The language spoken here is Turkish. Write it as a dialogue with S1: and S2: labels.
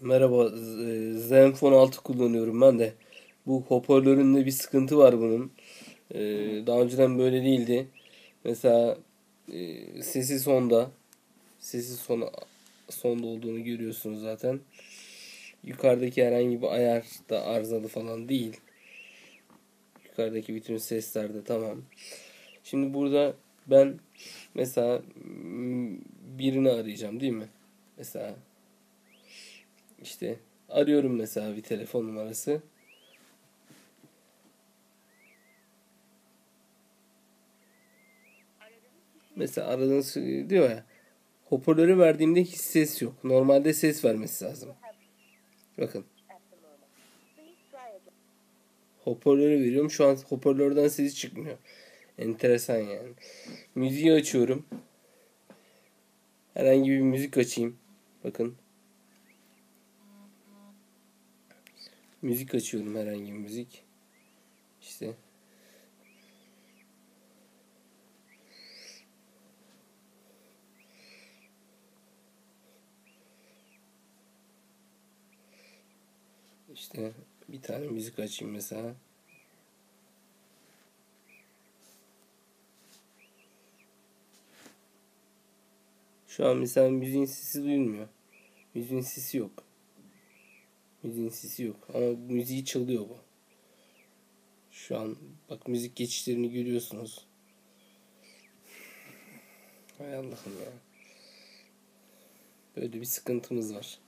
S1: Merhaba, Zenfone 6 kullanıyorum ben de. Bu hoparlöründe bir sıkıntı var bunun. Ee, Daha önceden böyle değildi. Mesela e, sesi sonda, sesi son sonda olduğunu görüyorsunuz zaten. Yukarıdaki herhangi bir ayar da arızalı falan değil. Yukarıdaki bütün sesler de tamam. Şimdi burada ben mesela birini arayacağım değil mi? Mesela işte arıyorum mesela bir telefon numarası. Mesela aradığınız diyor ya hoparlörü verdiğimde hiç ses yok. Normalde ses vermesi lazım. Bakın. Hoparlörü veriyorum. Şu an hoparlörden sesi çıkmıyor. Enteresan yani. Müziği açıyorum. Herhangi bir müzik açayım. Bakın. Müzik açıyorum herhangi bir müzik. İşte. İşte bir tane müzik açayım mesela. Şu an mesela müziğin sesi duyulmuyor. Müziğin sesi yok. Müziğin sesi yok. Ama müziği çalıyor bu. Şu an bak müzik geçişlerini görüyorsunuz. Hay Allah'ım ya. Böyle bir sıkıntımız var.